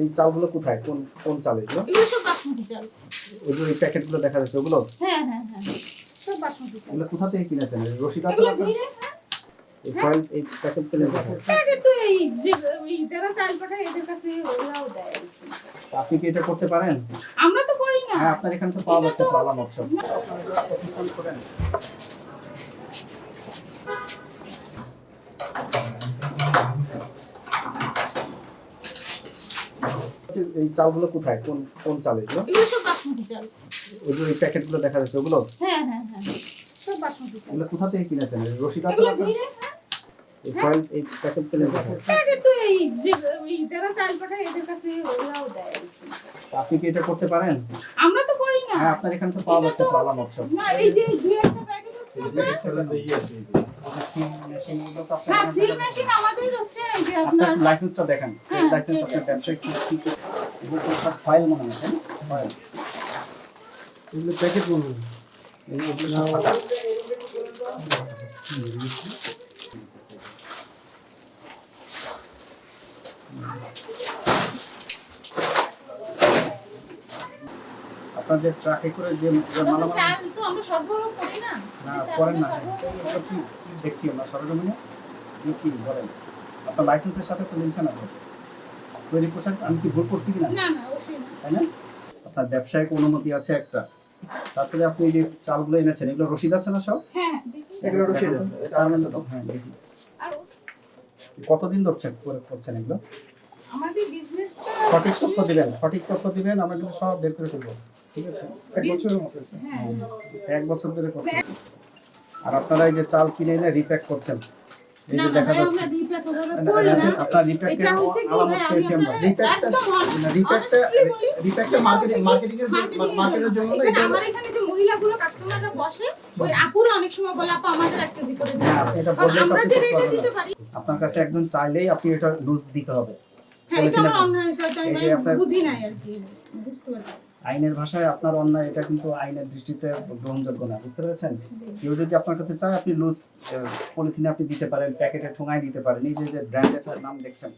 এই চালগুলো কোথায়? কোন কোন চাল এগুলো? এগুলো সব বাসমতি চাল। ওগুলো এই প্যাকেটগুলো দেখা যাচ্ছে ওগুলো? হ্যাঁ হ্যাঁ হ্যাঁ সব বাসমতি চাল। এগুলো কোথা থেকে কিনেছেন? রশিদ এগুলো ভিড়ে এই ফয়েল এই প্যাকেট পেলেন কোথায়? তো এই যে ওই যারা চাল পাঠায় এদের কাছে ওরাও দেয় আপনি কি এটা করতে পারেন? আমরা তো করি না। হ্যাঁ আপনার এখানে তো পাওয়া যাচ্ছে তো তো করেন। এই চালগুলো কোথায়? কোন কোন চাল এগুলো? এগুলো সব বাসমতি চাল। ওগুলো এই প্যাকেটগুলো দেখা যাচ্ছে ওগুলো? হ্যাঁ হ্যাঁ হ্যাঁ সব বাসমতি চাল। এগুলো কোথা থেকে কিনেছেন? রশিদ এগুলো? ভিড়ে এই ফয়েল এই প্যাকেট পেলেন কোথায়? তো এই যে ওই যারা চাল পাঠায় এদের কাছে ওরাও দেয় আপনি কি এটা করতে পারেন? আমরা তো করি না। হ্যাঁ আপনার এখানে তো পাওয়া যাচ্ছে আলামত সব না এই যে দুই একটা প্যাকেট হচ্ছে আপনার। সিল তো আপনার হ্যাঁ সিল মেশিন আমাদের হচ্ছে যে আপনার লাইসেন্সটা দেখান। হ্যাঁ, লাইসেন্স আপনার। ব্যবসায় কি কি এগুলো সব ফাইল মনে হয় ফাইল এগুলো প্যাকেট মনে হয়। এই- এগুলো সব ফাঁকা। আপনার যে ট্রাকে করে যে মালামাল চাল তো আমরা সরবরাহ করি না। না করেন না। দেখছি আমরা সরজমিনে। কি কি বলেন? আপনার লাইসেন্সের সাথে তো মিলছে না তৈরি পোশাক আমি কি ভুল করছি কিনা? না না অবশ্যই না। তাই না? আপনার ব্যবসায়িক অনুমতি আছে একটা। তারপরে আপনি এই যে চালগুলো এনেছেন এগুলো রসিদ আছে না সব? হ্যাঁ দেখি। এগুলো রসিদ আছে। তার মানে তো? হ্যাঁ দেখি। আর? কতদিন ধরছেন করে করছেন এগুলো? আমাদের বিজনেসটা সঠিক তথ্য দিবেন সঠিক তথ্য দিবেন আমরা কিন্তু সব বের করে ফেলব ঠিক আছে? এক বছরের মতো হ্যাঁ এক বছর ধরে করছেন। আর আপনারা এই যে চাল কিনে এনে রিপ্যাক করছেন মহিলাগুলো কাস্টমাররা বসে ওই আপুরা অনেক সময় বলে আপা আমাদের এক কেজি করে দেন। আপনি এটা কারণ বললেই তো আমরা যে রেটে দিতে পারি। আপনার কাছে একজন চাইলেই আপনি এটা লুজ দিতে হবে। হ্যাঁ এটা আমার আমি বুঝি নাই আর কি বুঝতে পারছি। আইনের ভাষায় আপনার অন্যায় এটা কিন্তু আইনের দৃষ্টিতে গ্রহণযোগ্য না বুঝতে পেরেছেন? কেউ যদি আপনার কাছে চায় আপনি লুজ পলিথিনে আপনি দিতে পারেন প্যাকেটে ঠোঙায় দিতে পারেন এই যে যে ব্র্যান্ডের নাম দেখছেন।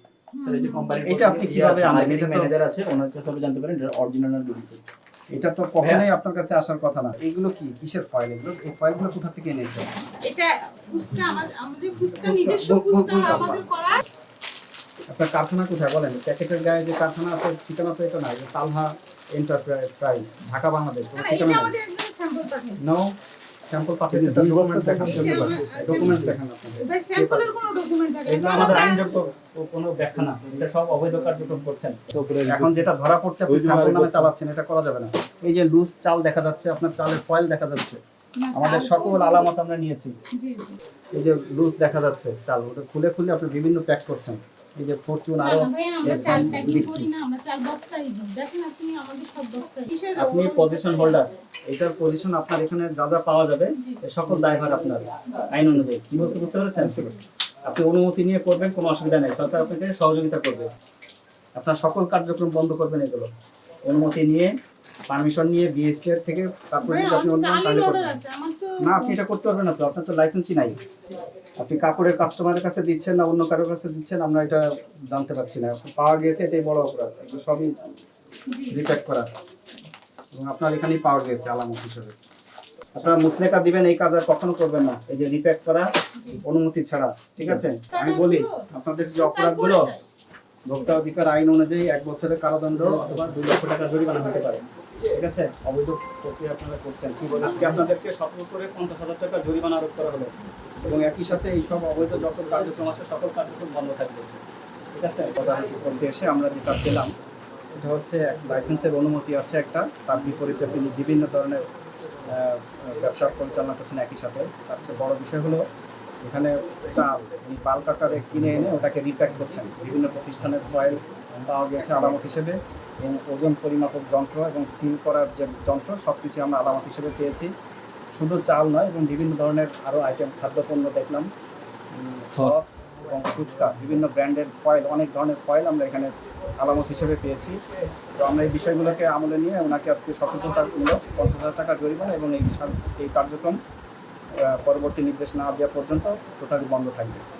এটা আপনি কীভাবে আনলেন? ম্যানেজার আছে ওনার কাছে আপনি জানতে পারেন এটা অরিজিনাল না ডুপ্লিকেট এটা তো কখনোই আপনার কাছে আসার কথা না। এগুলো কি? কিসের ফাইল এগুলো? এই ফাইলগুলো কোথা থেকে এনেছেন? এটা ফুসকা আমাদের ফুসকা নিজস্ব ফুসকা আমাদের করা আপনার কারখানা কোথায় বলেন? প্যাকেটের গায়ে যে কারখানা আছে ঠিকানা তো এটা না যে তালহা এন্টারপ্রাইজ ঢাকা বাংলাদেশ কোনো ঠিকানা এটা নো স্যাম্পল পাঠিয়েছে। তার ডকুমেন্টস দেখান ডকুমেন্টস দেখান আপনাদের। ভাই স্যাম্পলের কোনো ডকুমেন্ট থাকে এগুলো আমাদের কোনো ব্যাখ্যা না। এটা সব অবৈধ কার্যক্রম করছেন। এখন যেটা ধরা পড়ছে আপনি স্যাম্পল নামে চালাচ্ছেন এটা করা যাবে না। এই যে লুজ চাল দেখা যাচ্ছে আপনার চালের ফয়েল দেখা যাচ্ছে। আমাদের সকল আলামত আমরা নিয়েছি। এই যে লুজ দেখা যাচ্ছে চাল ওটা খুলে খুলে আপনি বিভিন্ন প্যাক করছেন। এই যে ফরচুন আরও দিচ্ছি। আপনি পজিশন হোল্ডার এটার পজিশন আপনার এখানে যা যা পাওয়া যাবে। সকল দায়ভার আপনার। আইন অনুযায়ী। কি বলতে বুঝতে পেরেছেন? আপনি অনুমতি নিয়ে করবেন কোনো অসুবিধা নেই। সরকার আপনাকে সহযোগিতা করবে। আপনার সকল কার্যক্রম বন্ধ করবেন এগুলো। অনুমতি নিয়ে পারমিশন নিয়ে বিএসটি থেকে তারপরে যদি আপনি অন্য চালের কাজে order করবেন আছে, আমার তো না আপনি এটা করতে পারবেন না তো আপনার তো লাইসেন্সই নাই। আপনি কাপড়ের কাস্টমারের কাছে দিচ্ছেন না অন্য কারোর কাছে দিচ্ছেন আমরা এটা জানতে পারছি না। পাওয়া গিয়েছে এটাই বড় অপরাধ। সবই। রিপেক্ট করা। এবং আপনার এখানেই পাওয়া গিয়েছে আলামত হিসেবে। আপনারা মুসলেকা দিবেন এই কাজ আর কখনো করবেন না। এই যে রিপ্যাক করা অনুমতি ছাড়া ঠিক আছে? আমি বলি আপনাদের যে অপরাধগুলো। ভোক্তা অধিকার আইন অনুযায়ী এক বছরের কারাদণ্ড অথবা দুই লক্ষ টাকা জরিমানা হতে পারে। ঠিক আছে? অবৈধ প্রক্রিয়া আপনারা করছেন। আজকে আপনাদেরকে সতর্ক করে পঞ্চাশ হাজার টাকা জরিমানা আরোপ করা হলো। এবং একই সাথে এই সব অবৈধ যত কার্যক্রম আছে, সকল কার্যক্রম বন্ধ থাকবে। ঠিক আছে? করতে এসে আমরা যেটা পেলাম, সেটা হচ্ছে লাইসেন্সের অনুমতি আছে একটা। তার বিপরীতে তিনি বিভিন্ন ধরনের ব্যবসা পরিচালনা করছেন একই সাথে। তার চেয়ে বড় বিষয় হলো এখানে চাল উনি বাল্ক আকারে কিনে এনে ওটাকে রিপ্যাক করছেন বিভিন্ন প্রতিষ্ঠানের ফয়েল পাওয়া গেছে আলামত হিসেবে। এবং ওজন পরিমাপক যন্ত্র এবং সিল করার যে যন্ত্র সব কিছু আমরা আলামত হিসেবে পেয়েছি। শুধু চাল নয় এবং বিভিন্ন ধরনের আরও আইটেম খাদ্যপণ্য দেখলাম। সস এবং ফুচকা বিভিন্ন ব্র্যান্ডের ফয়েল অনেক ধরনের ফয়েল আমরা এখানে আলামত হিসেবে পেয়েছি। তো আমরা এই বিষয়গুলোকে আমলে নিয়ে ওনাকে আজকে সতর্কতামূলক পঞ্চাশ হাজার টাকা জরিমানা এবং এই এই কার্যক্রম পরবর্তী নির্দেশ না দেওয়া পর্যন্ত টোটালি বন্ধ থাকবে।